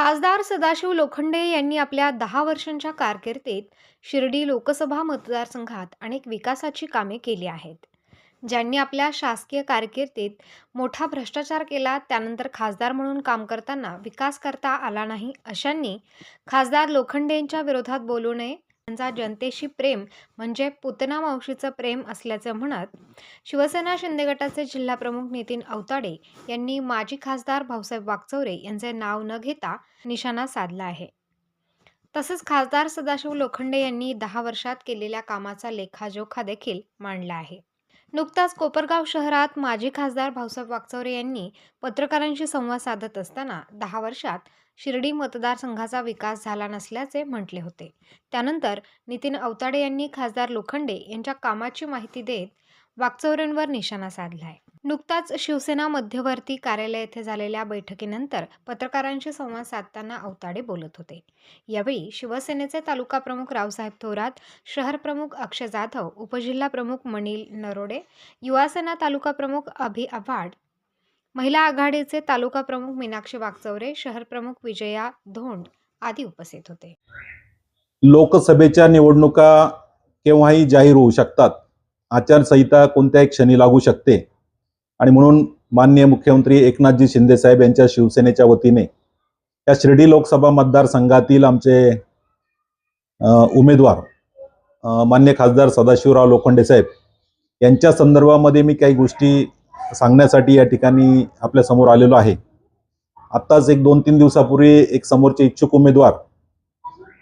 खासदार सदाशिव लोखंडे यांनी आपल्या दहा वर्षांच्या कारकिर्दीत शिर्डी लोकसभा मतदारसंघात अनेक विकासाची कामे केली आहेत. ज्यांनी आपल्या शासकीय कारकिर्दीत मोठा भ्रष्टाचार केला त्यानंतर खासदार म्हणून काम करताना विकास करता आला नाही अशांनी खासदार लोखंडे यांच्या विरोधात बोलू नये त्यांचा जनतेशी प्रेम म्हणजे पुतना मावशीचं प्रेम असल्याचं म्हणत शिवसेना शिंदे गटाचे जिल्हाप्रमुख नितीन अवताडे यांनी माजी खासदार भाऊसाहेब वागचौरे यांचे नाव न घेता निशाणा साधला आहे. तसंच खासदार सदाशिव लोखंडे यांनी दहा वर्षात केलेल्या कामाचा लेखाजोखा देखील मांडला आहे. नुकताच कोपरगाव शहरात माजी खासदार भाऊसाहेब वागचौरे यांनी पत्रकारांशी संवाद साधत असताना दहा वर्षात शिर्डी मतदारसंघाचा विकास झाला नसल्याचे म्हटले होते. त्यानंतर नितीन अवताडे यांनी खासदार लोखंडे यांच्या कामाची माहिती देत वाकचौऱ्यांवर निशाणा साधलाय. नुकताच शिवसेना मध्यवर्ती कार्यालय येथे झालेल्या बैठकीनंतर पत्रकारांशी संवाद साधताना अवताडे बोलत होते. यावेळी शिवसेनेचे तालुका प्रमुख रावसाहेब थोरात शहर प्रमुख अक्षय जाधव उपजिल्हा प्रमुख मनील नरोडे युवासेना तालुका प्रमुख अभि आव्हाड महिला आघाडीचे तालुका प्रमुख मीनाक्षी वागचौरे शहर प्रमुख विजया धोंड आदी उपस्थित होते. लोकसभेच्या निवडणुका केव्हाही जाहीर होऊ शकतात आचारसंहिता कोणत्याही क्षणी लागू शकते. आणि म्हणून माननीय मुख्यमंत्री एकनाथजी शिंदे साहेब यांच्या शिवसेनेच्या वतीने या शिर्डी लोकसभा मतदारसंघातील आमचे उमेदवार मान्य खासदार सदाशिवराव लोखंडे साहेब यांच्या संदर्भामध्ये मी काही गोष्टी सांगण्यासाठी या ठिकाणी आपल्यासमोर आलेलो आहे. आत्ताच एक दोन तीन दिवसापूर्वी एक समोरचे इच्छुक उमेदवार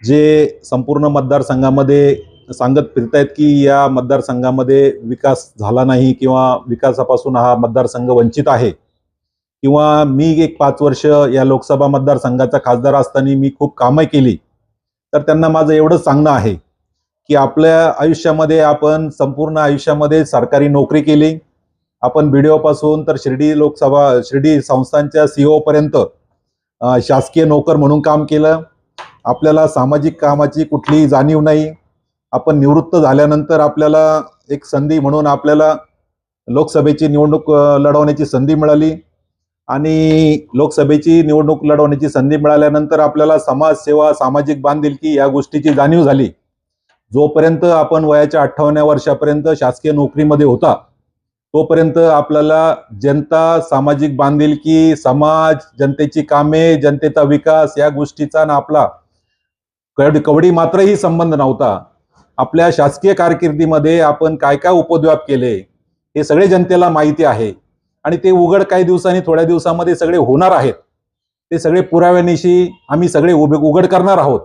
जे संपूर्ण मतदारसंघामध्ये सांगत फिरतायत की या मतदारसंघामध्ये विकास झाला नाही किंवा विकासापासून हा मतदारसंघ वंचित आहे किंवा मी एक पाच वर्ष या लोकसभा मतदारसंघाचा खासदार असताना मी खूप कामं केली तर त्यांना माझं एवढंच सांगणं आहे की आपल्या आयुष्यामध्ये आपण संपूर्ण आयुष्यामध्ये सरकारी नोकरी केली आपण बी पासून तर शिर्डी लोकसभा शिर्डी संस्थांच्या सीओ पर्यंत शासकीय नोकर म्हणून काम केलं. आपल्याला सामाजिक कामाची कुठलीही जाणीव नाही. आपण निवृत्त झाल्यानंतर आपल्याला एक संधी म्हणून आपल्याला लोकसभेची निवडणूक लढवण्याची संधी मिळाली. आणि लोकसभेची निवडणूक लढवण्याची संधी मिळाल्यानंतर आपल्याला समाजसेवा सामाजिक बांधिलकी या गोष्टीची जाणीव झाली. जोपर्यंत आपण वयाच्या अठ्ठावन्या वर्षापर्यंत शासकीय नोकरीमध्ये होता तोपर्यंत आपल्याला जनता सामाजिक बांधिलकी समाज जनतेची कामे जनतेचा विकास या गोष्टीचा ना आपला कवडी कवडी मात्रही संबंध नव्हता. आपल्या शासकीय कारकिर्दीमध्ये आपण काय काय उपद्व्याप केले हे सगळे जनतेला माहिती आहे. आणि ते उघड काही दिवसांनी थोड्या दिवसामध्ये सगळे होणार आहेत. ते सगळे पुराव्यानिशी आम्ही सगळे उभे उघड करणार आहोत.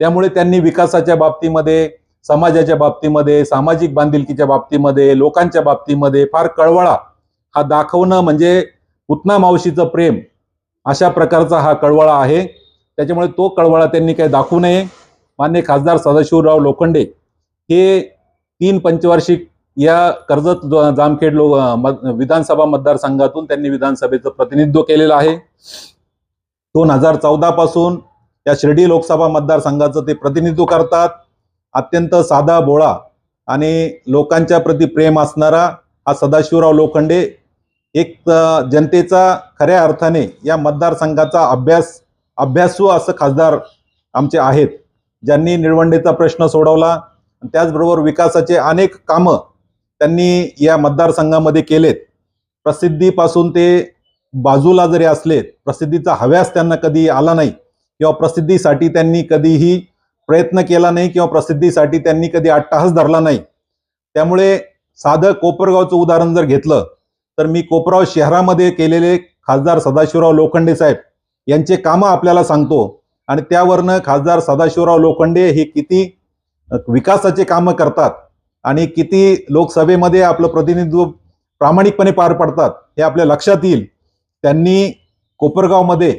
त्यामुळे त्यांनी विकासाच्या बाबतीमध्ये समाजाच्या बाबतीमध्ये सामाजिक बांधिलकीच्या बाबतीमध्ये लोकांच्या बाबतीमध्ये फार कळवळा हा दाखवणं म्हणजे पुतना मावशीचं प्रेम अशा प्रकारचा हा कळवळा आहे. त्याच्यामुळे तो कळवळा त्यांनी काही दाखवू नये. मान्य खासदार सदाशिवराव लोखंडे हे तीन पंचवार्षिक या कर्जत जामखेड लो विधानसभा मतदारसंघातून त्यांनी विधानसभेचं प्रतिनिधित्व केलेलं आहे. दोन हजार चौदा पासून या शिर्डी लोकसभा मतदारसंघाचं ते प्रतिनिधित्व करतात. अत्यंत साधा भोळा आणि लोकांच्या प्रती प्रेम असणारा हा सदाशिवराव लोखंडे एक जनतेचा खऱ्या अर्थाने या मतदारसंघाचा अभ्यास अभ्यासू असं खासदार आमचे आहेत. ज्यांनी निळवंडेचा प्रश्न सोडवला आणि त्याचबरोबर विकासाचे अनेक कामं त्यांनी या मतदारसंघामध्ये केलेत. प्रसिद्धीपासून ते बाजूला जरी असले प्रसिद्धीचा हव्यास त्यांना कधी आला नाही किंवा प्रसिद्धीसाठी त्यांनी कधीही प्रयत्न केला नाही किंवा प्रसिद्धीसाठी त्यांनी कधी अट्टाहास धरला नाही. त्यामुळे साधं कोपरगावचं उदाहरण जर घेतलं तर मी कोपरगाव शहरामध्ये केलेले खासदार सदाशिवराव लोखंडे साहेब यांचे कामं आपल्याला सांगतो आणि त्यावरनं खासदार सदाशिवराव लोखंडे हे किती विकासाचे कामं करतात आणि किती लोकसभेमध्ये आपलं प्रतिनिधित्व प्रामाणिकपणे पार पडतात हे आपल्या लक्षात येईल. त्यांनी कोपरगावमध्ये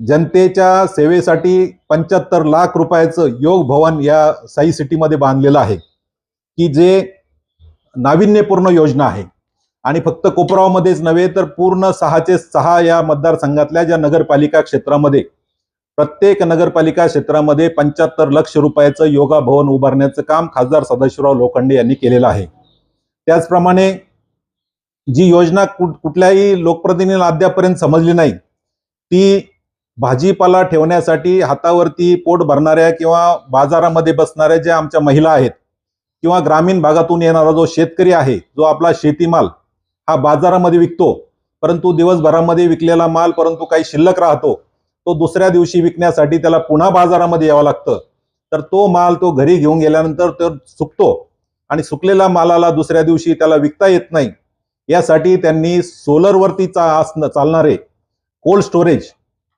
जनतेच्या सेवेसाठी पंच्याहत्तर लाख रुपयाचं योग भवन या साई सिटीमध्ये बांधलेलं आहे. की जे नाविन्यपूर्ण योजना आहे. आणि फक्त कोपरावमध्येच नव्हे तर पूर्ण सहाचे सहा या मतदारसंघातल्या ज्या नगरपालिका क्षेत्रामध्ये प्रत्येक नगरपालिका क्षेत्रामध्ये पंच्याहत्तर लक्ष रुपयाचं योगा भवन उभारण्याचं काम खासदार सदाशिवराव लोखंडे यांनी केलेलं आहे. त्याचप्रमाणे जी योजना कुठ कुठल्याही लोकप्रतिनिधीला अद्यापर्यंत समजली नाही ती भाजीपाला ठेवण्यासाठी हातावरती पोट भरणाऱ्या किंवा बाजारामध्ये बसणाऱ्या ज्या आमच्या महिला आहेत किंवा ग्रामीण भागातून येणारा जो शेतकरी आहे जो आपला शेतीमाल हा बाजारामध्ये विकतो परंतु दिवसभरामध्ये विकलेला माल परंतु काही शिल्लक राहतो तो दुसऱ्या दिवशी विकण्यासाठी त्याला पुन्हा बाजारामध्ये यावं लागतं. तर तो माल तो घरी घेऊन गेल्यानंतर तो सुकतो आणि सुकलेल्या मालाला दुसऱ्या दिवशी त्याला विकता येत नाही. यासाठी त्यांनी सोलरवरती चा असणं- चालणारे कोल्ड स्टोरेज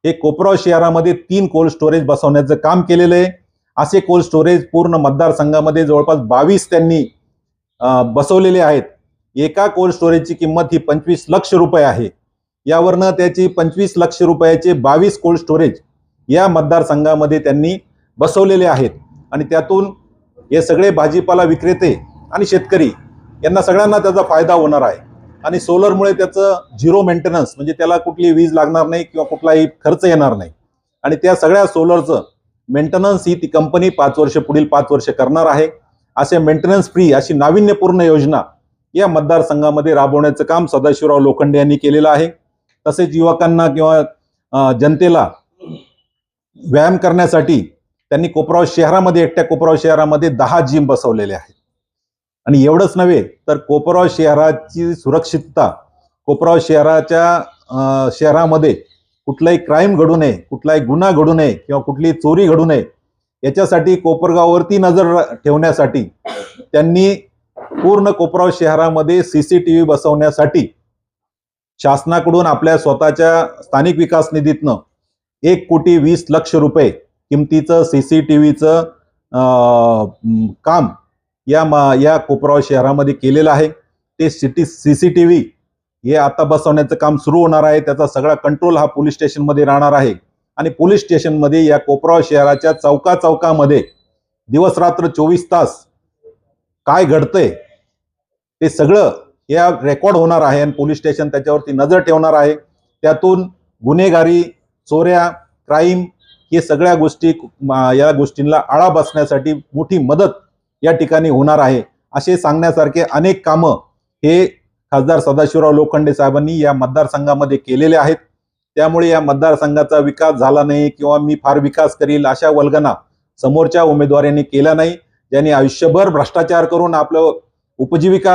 हे कोपराव शहरामध्ये तीन कोल्ड स्टोरेज बसवण्याचं काम केलेलं आहे. असे कोल्ड स्टोरेज पूर्ण मतदारसंघामध्ये जवळपास बावीस त्यांनी बसवलेले आहेत. एका कोल्ड स्टोरेजची किंमत ही पंचवीस लक्ष रुपये आहे. यावरनं त्याची पंचवीस लक्ष रुपयाचे बावीस कोल्ड स्टोरेज या मतदारसंघामध्ये त्यांनी बसवलेले आहेत. आणि त्यातून हे सगळे भाजीपाला विक्रेते आणि शेतकरी यांना सगळ्यांना त्याचा फायदा होणार आहे. आणि सोलरमुळे त्याचं झिरो मेंटेनन्स म्हणजे त्याला कुठली वीज लागणार नाही किंवा कुठलाही खर्च येणार नाही. आणि त्या सगळ्या सोलरचं मेंटेनन्स ही ती कंपनी पाच वर्ष पुढील पाच वर्ष करणार आहे. असे मेंटेनन्स फ्री अशी नाविन्यपूर्ण योजना या मतदारसंघामध्ये राबवण्याचं काम सदाशिवराव लोखंडे यांनी केलेलं आहे. तसेच युवकांना किंवा जनतेला व्यायाम करण्यासाठी त्यांनी कोपराव शहरामध्ये एकट्या कोपराव शहरामध्ये दहा जिम बसवलेले आहेत. आणि एवढंच नव्हे तर कोपराव शहराची सुरक्षितता कोपराव शहराच्या शहरामध्ये कुठलाही क्राईम घडू नये कुठलाही गुन्हा घडू नये किंवा कुठली चोरी घडू नये याच्यासाठी कोपरगाववरती नजर ठेवण्यासाठी त्यांनी पूर्ण कोपराव शहरामध्ये सीसीटीव्ही बसवण्यासाठी शासनाकडून आपल्या स्वतःच्या स्थानिक विकास निधीतनं एक कोटी वीस लक्ष रुपये किमतीचं सी सी टी व्हीचं काम या मा या कोपराव शहरामध्ये केलेलं आहे. ते city C C T V हे आता बसवण्याचं काम सुरू होणार आहे. त्याचा सगळा कंट्रोल हा पोलीस स्टेशनमध्ये राहणार आहे. आणि पोलीस स्टेशनमध्ये या कोपराव शहराच्या चौका चौकामध्ये दिवसरात्र चोवीस तास काय घडतंय ते सगळं या रेकॉर्ड होणार आहे आणि पोलीस स्टेशन त्याच्यावरती नजर ठेवणार आहे. त्यातून गुन्हेगारी चोऱ्या क्राईम हे सगळ्या गोष्टी या गोष्टींना आळा बसण्यासाठी मोठी मदत या ठिकाणी होणार आहे. असे सांगण्यासारखे अनेक कामं हे खासदार सदाशिवराव लोखंडे साहेबांनी या मतदारसंघामध्ये केलेले आहेत. त्यामुळे या मतदारसंघाचा विकास झाला नाही किंवा मी फार विकास करील अशा वल्गना समोरच्या उमेदवारांनी केला नाही. ज्यांनी आयुष्यभर भ्रष्टाचार करून आपलं उपजीविका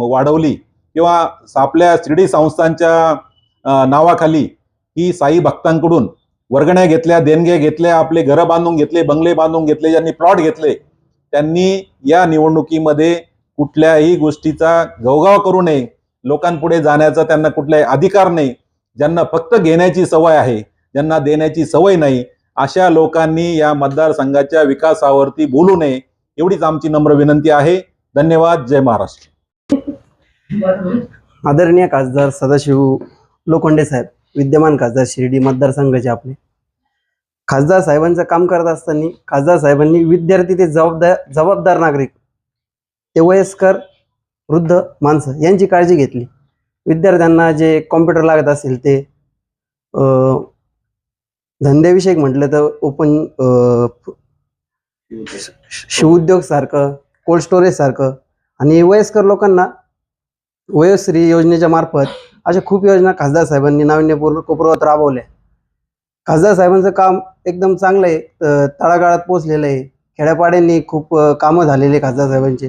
वाढवली किंवा आपल्या शिर्डी संस्थांच्या नावाखाली ही साई भक्तांकडून वर्गण्या घेतल्या देणग्या घेतल्या आपले घरं बांधून घेतले बंगले बांधून घेतले ज्यांनी प्लॉट घेतले त्यांनी या निवडणुकीमध्ये कुठल्याही गोष्टीचा घवघाव करू नये. लोकांपुढे जाण्याचा त्यांना कुठलाही अधिकार नाही. ज्यांना फक्त घेण्याची सवय आहे ज्यांना देण्याची सवय नाही अशा लोकांनी या मतदारसंघाच्या विकासावरती बोलू नये एवढीच आमची नम्र विनंती आहे. धन्यवाद. जय महाराष्ट्र. आदरणीय खासदार सदाशिव लोखंडे साहेब विद्यमान खासदार शिर्डी मतदारसंघाचे आपले. खासदार साहेबांचं काम करत असताना खासदार साहेबांनी विद्यार्थी ते जबाबदार जबाबदार नागरिक ते वयस्कर वृद्ध माणसं यांची काळजी घेतली. विद्यार्थ्यांना जे कॉम्प्युटर लागत असेल ते अं, धंद्याविषयक म्हटलं तर ओपन शिवउद्योग सारखं कोल्ड स्टोरेज सारखं आणि वयस्कर लोकांना वयोश्री योजनेच्या मार्फत अशा खूप योजना खासदार साहेबांनी नाविन्यपूर्ण कोपरवत राबवल्या. खासदार साहेबांचं काम एकदम चांगलं आहे. तळागाळात पोचलेलं आहे. खेड्यापाड्यांनी खूप कामं झालेली आहे खासदार साहेबांचे.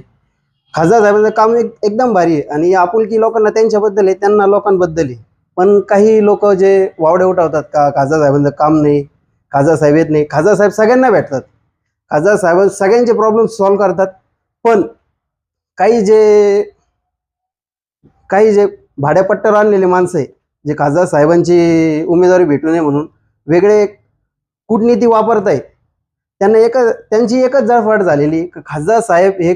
खासदार साहेबांचं काम एक एकदम भारी आहे आणि आपुलकी लोकांना त्यांच्याबद्दल आहे त्यांना लोकांबद्दल आहे. पण काही लोक जे वावडे उठवतात का खासदार साहेबांचं काम नाही खासदार साहेब येत नाही खासदार साहेब सगळ्यांना भेटतात. खासदार साहेब सगळ्यांचे प्रॉब्लेम सॉल्व्ह करतात. पण काही जे काही जे भाड्यापट्ट्यावर आणलेले माणसं आहे जे खासदार साहेबांची उमेदवारी भेटू नये म्हणून वेगळे कूटनीती वापरत आहेत त्यांना एक त्यांची एकच जळफाट झालेली. की खासदार साहेब हे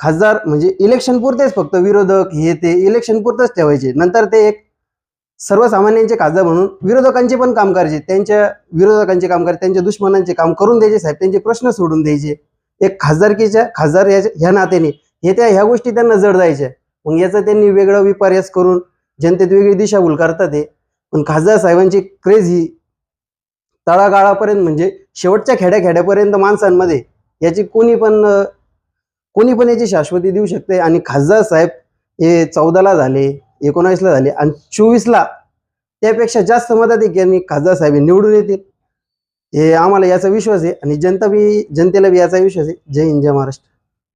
खासदार म्हणजे इलेक्शन पुरतेच फक्त विरोधक हे ते इलेक्शन पुरतंच ठेवायचे. नंतर ते एक सर्वसामान्यांचे खासदार म्हणून विरोधकांचे पण काम करायचे. त्यांच्या विरोधकांचे काम करायचे. त्यांच्या दुश्मनांचे काम करून द्यायचे साहेब. त्यांचे प्रश्न सोडून द्यायचे. एक खासदारकीच्या खासदार याच्या ह्या नात्याने हे त्या ह्या गोष्टी त्यांना जड जायच्या. मग याचं त्यांनी वेगळं विपर्यास करून जनतेत वेगळी दिशाभूल करतात हे. पण खासदार साहेबांची क्रेज ही तळागाळापर्यंत म्हणजे शेवटच्या खेड्याखेड्यापर्यंत माणसांमध्ये याची कोणी पण कोणी पण याची शाश्वती देऊ शकते. आणि खासदार साहेब हे चौदाला झाले एकोणावीसला झाले आणि चोवीसला त्यापेक्षा जास्त मताधिक्यांनी खासदार साहेब हे निवडून येतील. हे आम्हाला याचा विश्वास आहे आणि जनता बी जनतेला बी याचा विश्वास आहे. जय हिंद जय महाराष्ट्र.